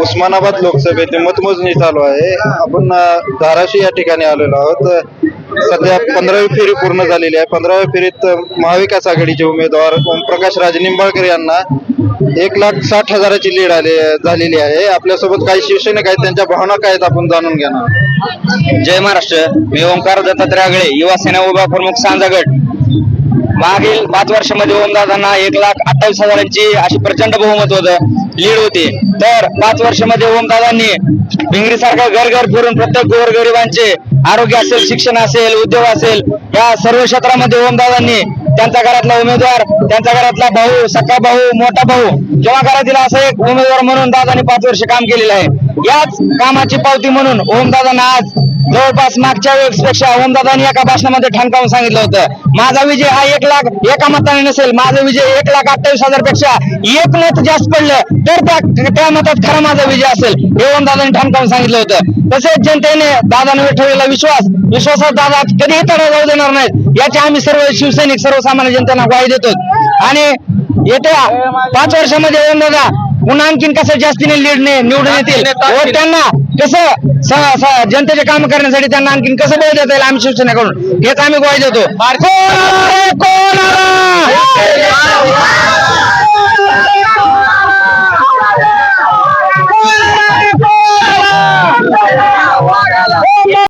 उस्मानाबाद लोकसभेची मतमोजणी चालू आहे. आपण धाराशी धाराशिव या ठिकाणी आलेलो आहोत. सध्या पंधरावी फेरी पूर्ण झालेली आहे. पंधराव्या फेरीत महाविकास आघाडीचे उमेदवार ओमप्रकाश राजे निंबाळकर यांना एक लाख साठ हजाराची लीड आली झालेली आहे. आपल्यासोबत काही शिवसैनिक आहेत. त्यांच्या भावना काय आहेत? आपण जाणून घेणार. जय महाराष्ट्र. मी ओंकार दत्तात्रय आगळे युवा सेना उभा प्रमुख सांजा गट मागील पाच वर्षामध्ये ओमदादांना एक लाख अठ्ठावीस हजारांची अशी प्रचंड बहुमत होत लीड होती. तर पाच वर्षामध्ये ओमदादांनी भिंगरी सारखा घर घर फिरून प्रत्येक गोरगरिबांचे आरोग्य असेल शिक्षण असेल उद्योग असेल या सर्व क्षेत्रामध्ये ओमदादांनी त्यांच्या घरातला उमेदवार त्यांच्या घरातला भाऊ सख्खा भाऊ मोठा भाऊ किंवा घरातील असा एक उमेदवार म्हणून दादांनी पाच वर्ष काम केलेलं आहे. याच कामाची पावती म्हणून ओमदादांना आज जवळपास मागच्या वेळेसपेक्षा ओमदादांनी एका भाषणामध्ये ठणकावून सांगितलं होतं. माझा विजय हा एक लाख एका मताने नसेल माझा विजय एक लाख अठ्ठावीस हजारपेक्षा एक मत जास्त पडलं तर त्या मतात खरा माझा विजय असेल हे ओमदादांनी ठणकावून सांगितलं होतं. तसेच जनतेने दादांवर ठेवलेला विश्वास विश्वासात दादा कधीही तडा जाऊ देणार नाहीत याची आम्ही सर्व शिवसैनिक सर्वसामान्य जनतेला ग्वाही देतो आणि येत्या पाच वर्षामध्ये ओमदादा पुन्हा आणखीन कसं जास्तीने लीडने निवडून येतील? व त्यांना कसं जनतेचे काम करण्यासाठी त्यांना आणखीन कसं बळ देता येईल आम्ही शिवसेनेकडून? हेच आम्ही ग्वाही देतो?